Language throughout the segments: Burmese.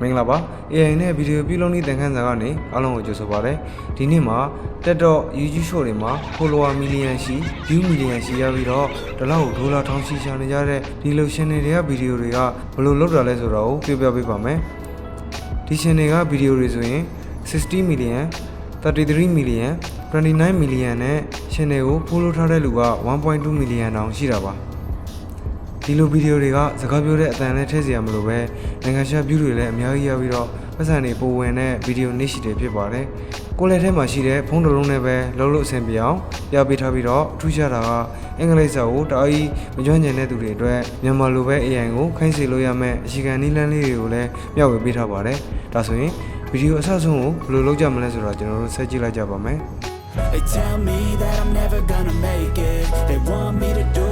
မင်္ဂလာပါ AI နဲ့ဗီဒီယိုပြုလုပ်နေတဲ့ခန်းစာကနေအားလုံးကိုကြိုဆိုပါရစေဒီနေ့မှာတက်တော့ YouTube Show တွေမှာ follower မီလီယံရှိ view မီလီယံရှိရပြီးတော့ဒီလောက်ဒေါ်လာထောင်ချီချာနေကြတဲ့ဒီလို channel တွေကဗီဒီယိုတွေကဘယ်လိုလုပ်တာလဲဆိုတာကိုပြောပြပေးပါမယ်ဒီ channel ကဗီဒီယိုတွေဆိုရင်60 million 33 million 29 million နဲ့ channel ကို follow ထားတဲ့လူက1.2 million တောင်ရှိတာပါ ဒီလိုဗီဒီယိုတွေကစကားပြောတဲ့အတန်နဲ့ထည့်စရာမလိုပဲနိုင်ငံခြား view တွေလည်းအများကြီးရပြီးတော့ပတ်စံတွေပုံဝင်တဲ့ဗီဒီယိုနေ့ရှိတယ်ဖြစ်ပါတယ်ကိုယ်လက်ထဲမှာရှိတဲ့ဖုန်းတစ်လုံးနဲ့ပဲလုံးလို့အဆင်ပြေအောင်ပြပေးထားပြီးတော့ထူးခြားတာကအင်္ဂလိပ်စာကိုတအားကြီးမကျွမ်းကျင်တဲ့သူတွေအတွက်မြန်မာလိုပဲ AI ကိုခိုင်းစေလို့ရမယ့်အခြေခံနည်းလမ်းလေးတွေကိုလည်းမျှဝေပေးထားပါတယ်ဒါဆိုရင်ဗီဒီယိုအဆအဆုံးကိုဘယ်လိုလုပ်ကြမလဲဆိုတော့ကျွန်တော်တို့ဆက်ကြည့်လိုက်ကြပါမယ် They tell me that I'm never gonna make it. They want me to do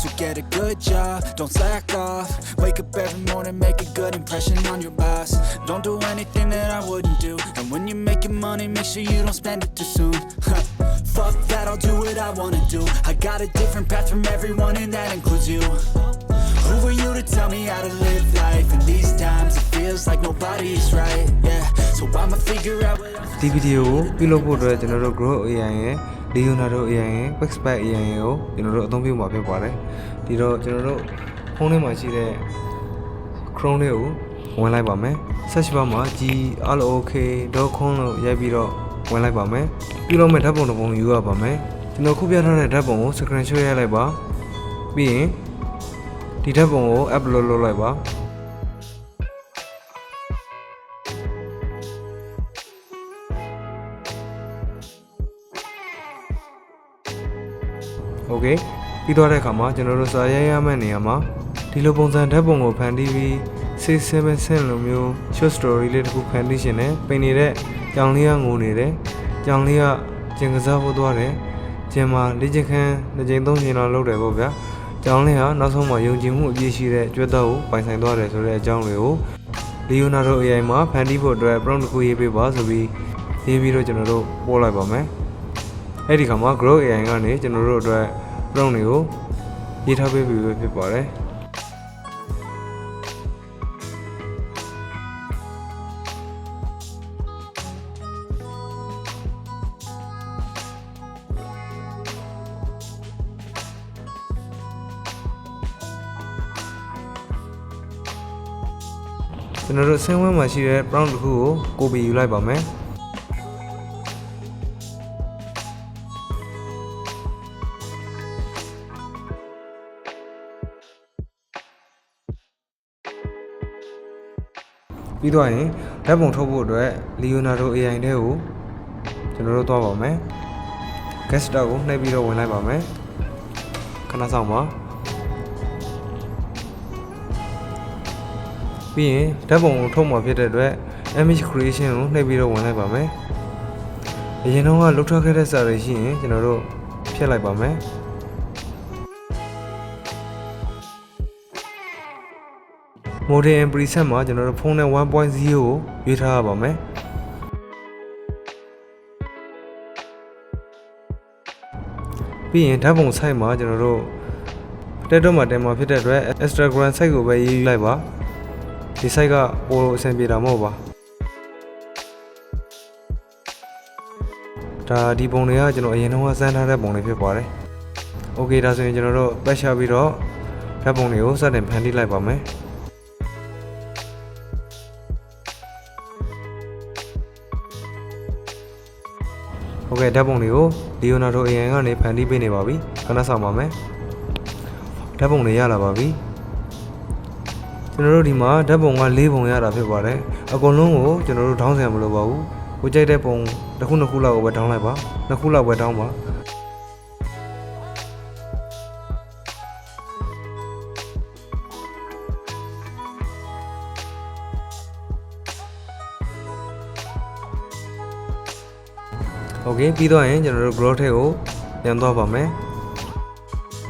So get a good job, don't slack off Wake up every morning, make a good impression on your boss Don't do anything that I wouldn't do And when you're making money, make sure you don't spend it too soon Fuck that, I'll do what I wanna do I got a different path from everyone and that includes you Who are you to tell me how to live life? In these times, it feels like nobody's right, yeah So I'ma figure out what I'm ဒီဗီဒီယိုကိုပြုလုပ်ဖို့အတွက်ကျွန်တော်တို့ Grow AI ရဲ့ Leonardo AI ရဲ့ Pixpad AI ရဲ့ကိုကျွန်တော်တို့အသုံးပြုမှာဖြစ်ပါတယ်။ဒီတော့ကျွန်တော်တို့ဖုန်းထဲမှာရှိတဲ့ Chrome လေးကိုဝင်လိုက်ပါမယ်။ Search bar မှာ glok.com လို့ရိုက်ပြီးတော့ဝင်လိုက်ပါမယ်။ပြုလုပ်မဲ့ဓာတ်ပုံတစ်ပုံယူရပါမယ်။ကျွန်တော်ခုပြထားတဲ့ဓာတ်ပုံကို screenshot ရိုက်လိုက်ပါ။ပြီးရင်ဒီဓာတ်ပုံကို upload လုပ်လိုက်ပါ။ okay ပြီးသွားတဲ့အခါမှာကျွန်တော်တို့စာရိုက်ရမယ့်နေရာမှာဒီလိုပုံစံဓာတ်ပုံကိုဖန်တီးပြီး67ဆင့်လိုမျိုး short story လေးတစ်ခုဖန်တီးရှင်တယ်ပင်နေတဲ့ကြောင်လေးကငိုနေတယ်ကြောင်လေးကကျင်ကစားဖို့သွားတယ်ကျင်မှာလေ့ကျင့်ခန်းတစ်ချိန်သုံးချိန်လောက်လုပ်တယ်ပေါ့ဗျာကျောင်းလေးဟာနောက်ဆုံးမှာယုံကြည်မှုအပြည့်ရှိတဲ့ကျွတ်တော့ကိုပိုင်ဆိုင်သွားတယ်ဆိုတဲ့အကြောင်းတွေကိုလီယိုနာဒို AI မှာဖန်တီးဖို့အတွက် prompt တစ်ခုရေးပေးပါဆိုပြီးရေးပြီးတော့ကျွန်တော်တို့ပို့လိုက်ပါမယ်အဲ့ဒီခါမှာ Grow AI ကနေကျွန်တော်တို့အတွက် prompt တွေကိုရေးထားပေးပြီးပဲဖြစ်ပါတယ်ကျွန်တော်တို့ဆင်းဝဲမှာရှိတဲ့ prompt တစ်ခုကိုကိုပီယူလိုက်ပါမယ် ပြီးတော့ရင်ဓာတ်ပုံထုတ်ဖို့အတွက် Leonardo AI တဲ့ကိုကျွန်တော်တို့သွားပါမယ် guest star ကိုနှိပ်ပြီးတော့ဝင်လိုက်ပါမယ်ခဏဆောင်ပါပြီးရင်ဓာတ်ပုံကိုထုတ်မှာဖြစ်တဲ့အတွက် image creation ကိုနှိပ်ပြီးတော့ဝင်လိုက်ပါမယ်အရင်တော့ကလုတ်ထွက်ခဲ့တဲ့စာတွေရှိရင်ကျွန်တော်တို့ဖြတ်လိုက်ပါမယ် model and preset မှာကျွန်တော်တို့ဖုန်းနဲ့1.0ကိုရွေးထားရပါမယ်ပြီးရင်ဓာတ်ပုံ site မှာကျွန်တော်တို့တက်တော့မှာတင်မှာဖြစ်တဲ့အတွက် Instagram site ကိုပဲရေးယူလိုက်ပါဒီ site ကပိုလို့အဆင်ပြေတာမဟုတ်ပါဒါဒီပုံတွေကကျွန်တော်အရင်တော့စမ်းထားတဲ့ပုံတွေဖြစ်ပါတယ်။ Okay ဒါဆိုရင်ကျွန်တော်တို့ပတ်ရှာပြီးတော့ဓာတ်ပုံတွေကိုစတင်ဖန်တီးလိုက်ပါမယ်။ ကဲ့ဓာတ်ပုံတွေကို Leonardo AI ကနေဖန်တီးပေးနေပါပြီခဏဆောင်ပါမယ်ဓာတ်ပုံတွေရလာပါပြီကျွန်တော်တို့ဒီမှာဓာတ်ပုံက၄ပုံရတာဖြစ်ပါတယ်အကုန်လုံးကိုကျွန်တော်တို့ထောင်းဆင်မလို့ပါဘူးကိုကြိုက်တဲ့ပုံတစ်ခုနှစ်ခုလောက်ကိုပဲထောင်းလိုက်ပါနှစ်ခုလောက်ပဲထောင်းပါ Okay ပြီးတော့ရင်ကျွန်တော်တို့ grow ထဲကိုပြန်သွားပါမယ်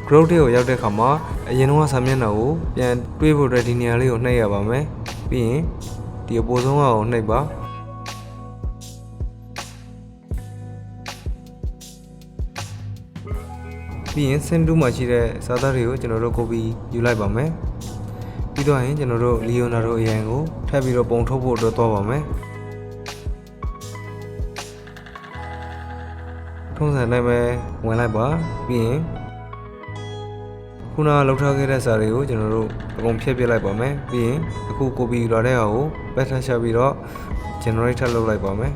grow ထဲကိုရောက်တဲ့အခါမှာအရင်ကစာမျက်နှာကိုပြန်တွေးဖို့အတွက်ဒီနေရာလေးကိုနှိပ်ရပါမယ်ပြီးရင်ဒီအပေါ်ဆုံးကောင်ကိုနှိပ်ပါပြီးရင် send to မှာရှိတဲ့စာသားတွေကိုကျွန်တော်တို့ copy ယူလိုက်ပါမယ်ပြီးတော့ရင်ကျွန်တော်တို့ Leonardo အရင်ကိုထပ်ပြီးတော့ပုံထုတ်ဖို့အတွက်သွားပါမယ် ထုံးစံတိုင်းပဲဝင်လိုက်ပါပြီးရင်ခုနကလောက်ထားခဲ့တဲ့စာတွေကိုကျွန်တော်တို့အကုန်ဖြည့်ပြလိုက်ပါမယ်ပြီးရင်အခု copy ယူလာတဲ့ဟာကို pattern ရှာပြီးတော့ generate ထပ်လုပ်လိုက်ပါမယ်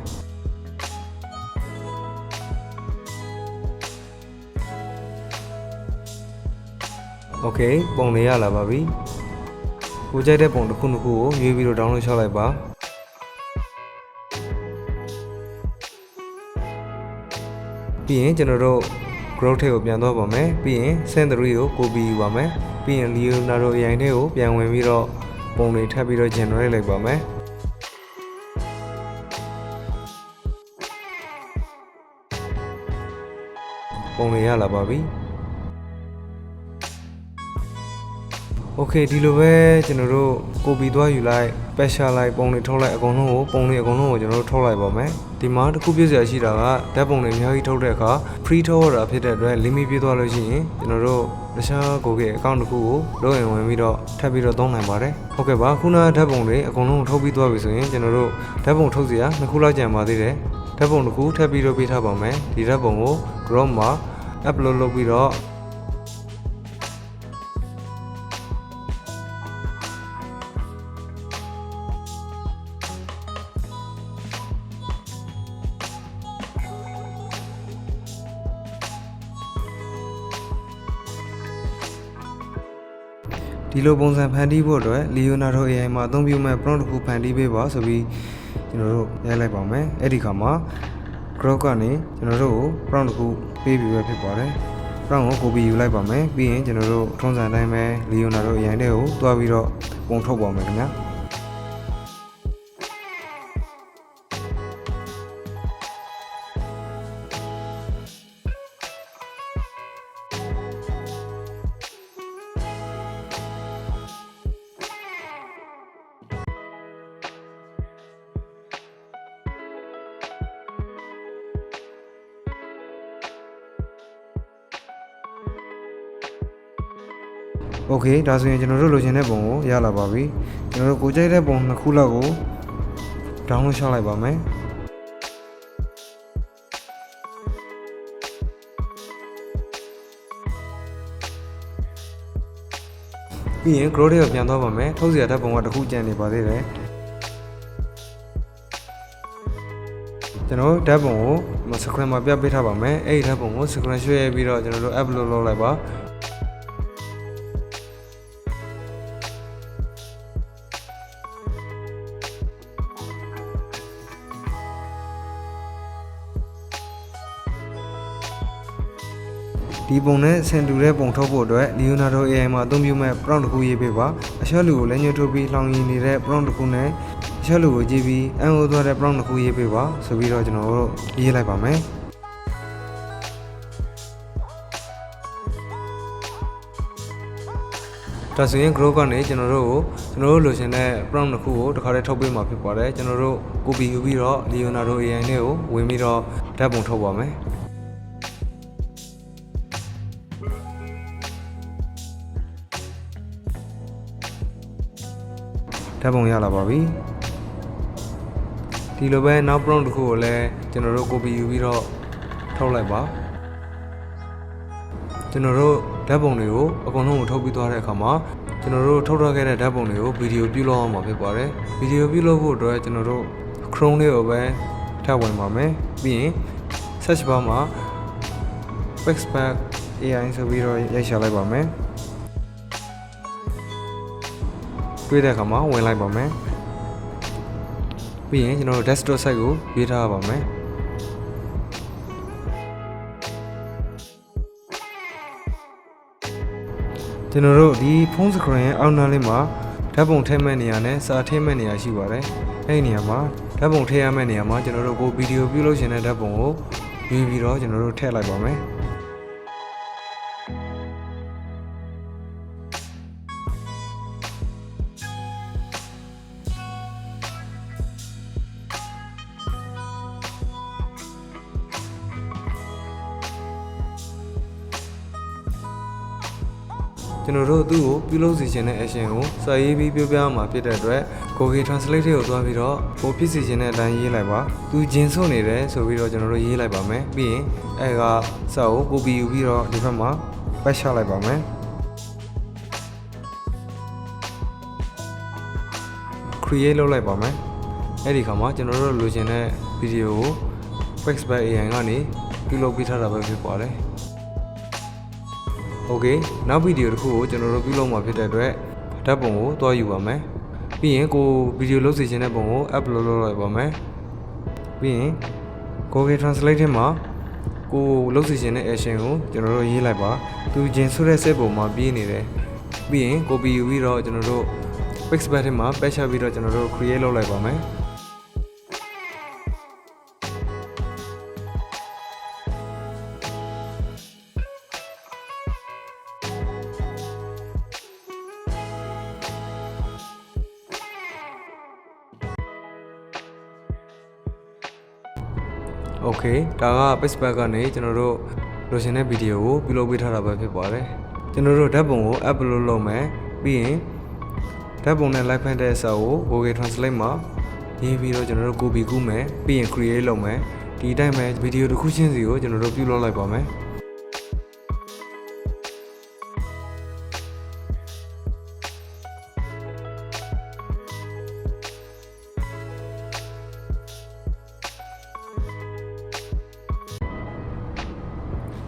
โอเคပုံလေးရလာပါပြီကိုကြိုက်တဲ့ပုံတစ်ခုတစ်ခုကိုရွေးပြီးတော့ download ချလိုက်ပါ ပြီးရင်ကျွန်တော်တို့ growth ထဲကိုပြန်သွားပါမယ်ပြီးရင် send 3ကို copy ယူပါမယ်ပြီးရင် Leonardo AI ထဲကိုပြန်ဝင်ပြီးတော့ပုံတွေထပ်ပြီးတော့ generate လိုက်ပါမယ်ပုံတွေရလာပါပြီ โอเคဒီလိုပဲကျွန်တော်တို့ကိုပီသွားယူလိုက်ပက်ရှာလိုက်ပုံတွေထုတ်လိုက်အကုန်လုံးကိုပုံတွေအကုန်လုံးကိုကျွန်တော်တို့ထုတ်လိုက်ပါမယ်ဒီမှာတစ်ခုပြည့်စရာရှိတာကဓာတ်ပုံတွေအများကြီးထုတ်တဲ့အခါ free ထုတ်ရတာဖြစ်တဲ့အတွက် limit ပြည့်သွားလို့ရှိရင်ကျွန်တော်တို့တခြားကိုရဲ့ account တစ်ခုကိုလုံးရင်ဝင်ပြီးတော့ထပ်ပြီးတော့သုံးနိုင်ပါတယ်ဟုတ်ကဲ့ပါခုနကဓာတ်ပုံတွေအကုန်လုံးကိုထုတ်ပြီးသွားပြီဆိုရင်ကျွန်တော်တို့ဓာတ်ပုံထုတ်စရာနှစ်ခုလောက်ကြံပါသေးတယ်ဓာတ်ပုံတစ်ခုထပ်ပြီးတော့ပေးထားပါမယ်ဒီဓာတ်ပုံကို Chrome မှာ upload လုပ်ပြီးတော့ ဒီလိုပုံစံဖန်တီးဖို့အတွက် Leonardo AI မှာအသုံးပြုမဲ့ prompt တစ်ခုဖန်တီးပေးပါဆိုပြီးကျွန်တော်တို့ရိုက်လိုက်ပါမယ်အဲ့ဒီခါမှာ Grok ကနေကျွန်တော်တို့ကို prompt တစ်ခုပေးပြီးပဲဖြစ်ပါတယ် prompt ကို copy ယူလိုက်ပါမယ်ပြီးရင်ကျွန်တော်တို့ထုံးစံတိုင်းပဲ Leonardo AI တဲ့ကိုတွားပြီးတော့ပုံထုတ်ပါမယ်ခင်ဗျာ โอเคဒါဆိုရင်ကျွန်တော်တို့လိုချင်တဲ့ပုံကိုရလာပါပြီကျွန်တော်တို့ကိုကြိုက်တဲ့ပုံနှစ်ခုလောက်ကို download ရှောက်လိုက်ပါမယ်ပြီးရင် grow တွေကိုပြန်သွားပါမယ်ထုတ်စရာဓာတ်ပုံကတစ်ခုကျန်နေပါသေးတယ်ကျွန်တော်ဓာတ်ပုံကို screen မှာပြပေးထားပါမယ်အဲ့ဒီဓာတ်ပုံကို screen share ပြီးတော့ကျွန်တော်တို့ upload လုပ်လိုက်ပါ ဒီပုံနဲ့ဆင်တူတဲ့ပုံထုတ်ဖို့အတွက် Leonardo AI မှာအသုံးပြုမဲ့ prompt တစ်ခုရေးပေးပါအရှက်လူကိုလည်းညှို့ထုတ်ပြီးလောင်ရည်နေတဲ့ prompt တစ်ခုနဲ့အရှက်လူကိုကြည့်ပြီးအန်အိုသွားတဲ့ prompt တစ်ခုရေးပေးပါဆိုပြီးတော့ကျွန်တော်တို့ရေးလိုက်ပါမယ်ဒါဆိုရင် grow ကနေကျွန်တော်တို့ကိုကျွန်တော်တို့လိုချင်တဲ့ prompt တစ်ခုကိုတစ်ခါတည်းထုတ်ပေးမှာဖြစ်ပါတယ်ကျွန်တော်တို့ copy ယူပြီးတော့ Leonardo AI နဲ့ကိုဝင်ပြီးတော့ဓာတ်ပုံထုတ်ပါမယ် ဓာတ်ပုံရလာပါပြီဒီလိုပဲနောက် prompt တစ်ခုကိုလည်းကျွန်တော်တို့ copy ယူပြီးတော့ထုတ်လိုက်ပါကျွန်တော်တို့ဓာတ်ပုံတွေကိုအကုန်လုံးကိုထုတ်ပြီးသွားတဲ့အခါမှာကျွန်တော်တို့ထုတ်ထားခဲ့တဲ့ဓာတ်ပုံတွေကိုဗီဒီယိုပြုလုပ်အောင်မှာဖြစ်ပါတယ်ဗီဒီယိုပြုလုပ်ဖို့အတွက်ကျွန်တော်တို့ Chrome လေးကိုပဲထပ်ဝင်ပါမယ်ပြီးရင် search bar မှာ Pixpack AI ဆိုပြီးတော့ရိုက်ရှာလိုက်ပါမယ် တွေ့တဲ့အခါမှာဝင်လိုက်ပါမယ်ပြီးရင်ကျွန်တော်တို့ desktop site ကိုရွေးထားရပါမယ်ကျွန်တော်တို့ဒီဖုန်းစကရင်ရဲ့အောက်နားလေးမှာဓာတ်ပုံထည့်မဲ့နေရာနဲ့စာထည့်မဲ့နေရာရှိပါတယ်အဲ့ဒီနေရာမှာဓာတ်ပုံထည့်ရမယ့်နေရာမှာကျွန်တော်တို့ကိုဗီဒီယိုပြုလုပ်ရှင်တဲ့ဓာတ်ပုံကိုရွေးပြီးတော့ကျွန်တော်တို့ထည့်လိုက်ပါမယ် ကျွန်တော်တို့သူ့ကိုပြုလုပ်စီခြင်းတဲ့ action ကိုစာရေးပြီးပြောပြမှာဖြစ်တဲ့အတွက် Google Translate ကိုသွားပြီးတော့ကိုဖြစ်စီခြင်းတဲ့အတိုင်းရေးလိုက်ပါသူဂျင်ဆွနေတယ်ဆိုပြီးတော့ကျွန်တော်တို့ရေးလိုက်ပါမယ်ပြီးရင်အဲကစာကိုကိုပီယူပြီးတော့ဒီဘက်မှာပတ်ချလိုက်ပါမယ် create လုပ်လိုက်ပါမယ်အဲ့ဒီခါမှာကျွန်တော်တို့လိုချင်တဲ့ဗီဒီယိုကို Pixpay AI ကနေပြုလုပ်ပေးထားတာပဲဖြစ်ပါတယ်။ Okay နောက်ဗီဒီယိုတစ်ခုကိုကျွန်တော်တို့ပြုလုပ်မှာဖြစ်တဲ့အတွက်ဓာတ်ပုံကိုတွားယူပါမယ်။ပြီးရင်ကိုဗီဒီယိုလုပ်စီခြင်းတဲ့ပုံကို upload လုပ်လိုက်ပါမယ်။ပြီးရင် Google Translate ထဲမှာကိုလုပ်စီခြင်းတဲ့ action ကိုကျွန်တော်တို့ရေးလိုက်ပါ။သူဂျင်ဆိုတဲ့စက်ပုံမှာပြေးနေတယ်။ပြီးရင် copy ယူပြီးတော့ကျွန်တော်တို့ Pixpay ထဲမှာပတ်ချပြီးတော့ကျွန်တော်တို့ create လုပ်လိုက်ပါမယ်။ Okay ဒါက Facebook ကနေကျွန်တော်တို့လိုချင်တဲ့ဗီဒီယိုကိုပြုလုပ်ပေးထားတာပဲဖြစ်ပါတယ်ကျွန်တော်တို့ဓာတ်ပုံကို upload လုပ်မယ်ပြီးရင်ဓာတ်ပုံနဲ့ live ဖန်တဲ့အစာကို Google Translate မှာရေးပြီးတော့ကျွန်တော်တို့ copy ကူးမယ်ပြီးရင် create လုပ်မယ်ဒီအတိုင်းပဲဗီဒီယိုတစ်ခုချင်းစီကိုကျွန်တော်တို့ပြုလုပ်လိုက်ပါမယ်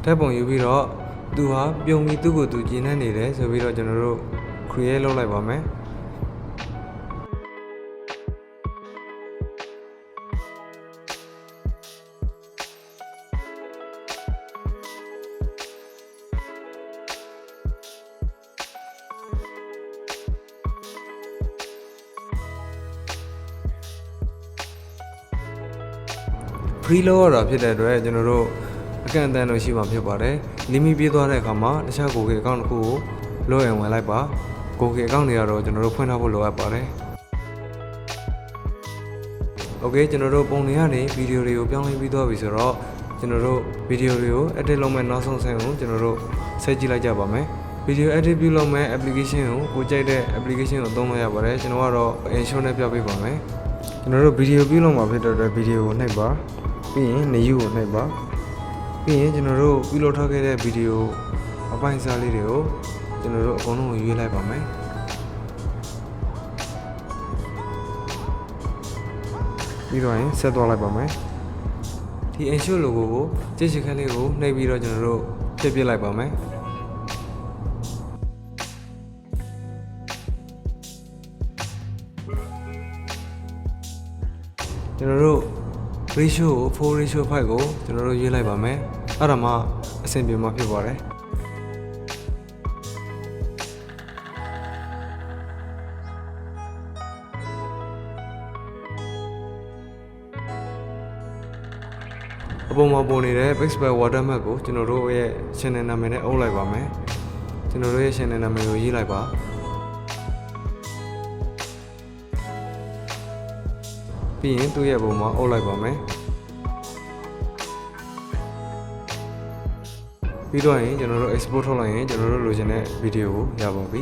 ဓာတ်ပုံယူပြီးတော့သူဟာပြုံပြီးသူ့ကိုသူကျင်းနေနေတယ်ဆိုပြီးတော့ကျွန်တော်တို့ create လုပ်လိုက်ပါမယ်ဖရီလောရတာဖြစ်တဲ့အတွက်ကျွန်တော်တို့ အကန့်အသတ်တော့ရှိမှာဖြစ်ပါတယ်။လီမီပြေးသွားတဲ့အခါမှာတခြားကိုကေအကောင့်တစ်ခုကိုလွှဲရင်ဝင်လိုက်ပါ။ကိုကေအကောင့်တွေကတော့ကျွန်တော်တို့ဖွင့်ထားဖို့လိုအပ်ပါတယ်။ Okay ကျွန်တော်တို့ပုံတွေကနေဗီဒီယိုတွေကိုပြောင်းလဲပြီးသွားပြီဆိုတော့ကျွန်တော်တို့ဗီဒီယိုတွေကို edit လုပ်မဲ့နောက်ဆုံးဆိုင်ကိုကျွန်တော်တို့ဆက်ကြည့်လိုက်ကြပါမယ်။ဗီဒီယို edit ပြုလုပ်မဲ့ application ကိုကိုကြိုက်တဲ့ application ကိုသုံးလို့ရပါတယ်ကျွန်တော်ကတော့ Enshore နဲ့ပြပေးပါမယ်ကျွန်တော်တို့ဗီဒီယိုပြုလုပ်မှာဖြစ်တဲ့အတွက်ဗီဒီယိုကိုနှိပ်ပါပြီးရင် new ကိုနှိပ်ပါ ပြီးရင်ကျွန်တော်တို့ပြုလုပ်ထားခဲ့တဲ့ဗီဒီယိုအပိုင်းစားလေးတွေကိုကျွန်တော်တို့အကုန်လုံးကိုရွေးလိုက်ပါမယ်ပြီးတော့ရင်ဆက်သွားလိုက်ပါမယ်ဒီ ensure logo ကိုကြည့်ချင်ခန်းလေးကိုနှိပ်ပြီးတော့ကျွန်တော်တို့ဖြည့်ပြလိုက်ပါမယ်ကျွန်တော်တို့ ratio ကို4 ratio 5ကိုကျွန်တော်တို့ရွေးလိုက်ပါမယ် အဲ့ဒါမှအဆင်ပြေမှာဖြစ်ပါတယ်အပေါ်မှာပေါ်နေတဲ့ Pixpay watermark ကိုကျွန်တော်တို့ရဲ့ channel နာမည်နဲ့အုပ်လိုက်ပါမယ်ကျွန်တော်တို့ရဲ့ channel နာမည်ကိုရေးလိုက်ပါပြီးရင်သူ့ရဲ့ပုံမှာအုပ်လိုက်ပါမယ် ပြီးတော့ရင်ကျွန်တော်တို့ export ထုတ်လိုက်ရင်ကျွန်တော်တို့လိုချင်တဲ့ဗီဒီယိုကိုရပါပြီ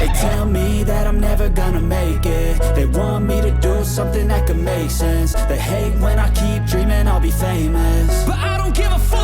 They tell me that I'm never gonna make it They want me to do something that could make sense They hate when I keep dreaming I'll be famous But I don't give a fuck, I'ma keep chasing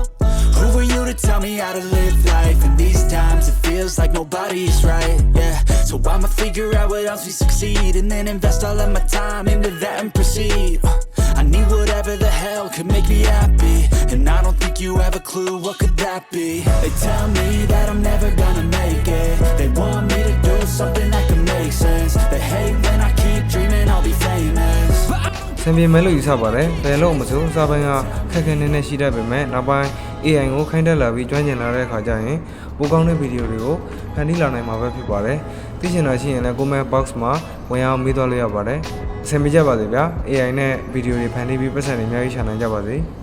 who are you to tell me how to live life? In these times, it feels like nobody's right, yeah. So I'ma figure out what else we succeed and then invest all of my time into that and proceed. Uh, I need whatever the hell could make me happy. And I don't think you have a clue what could that be. They tell me that I'm never But I ဆင်ပြေမယ်လို့ယူဆပါတယ်ဘယ်လို့မဆိုစာပိုင်းကခက်ခဲနေနေရှိတတ်ပေမဲ့နောက်ပိုင်း AI ကိုခိုင်းတက်လာပြီးကျွမ်းကျင်လာတဲ့အခါကျရင်ပိုကောင်းတဲ့ဗီဒီယိုတွေကိုဖန်တီးလာနိုင်မှာပဲဖြစ်ပါတယ်သိချင်တာရှိရင်လည်း comment box မှာဝင်အောင်မေးသွားလို့ရပါတယ်အဆင်ပြေကြပါစေဗျာ AI နဲ့ဗီဒီယိုတွေဖန်တီးပြီးပတ်စံတွေအများကြီးရှာနိုင်ကြပါစေ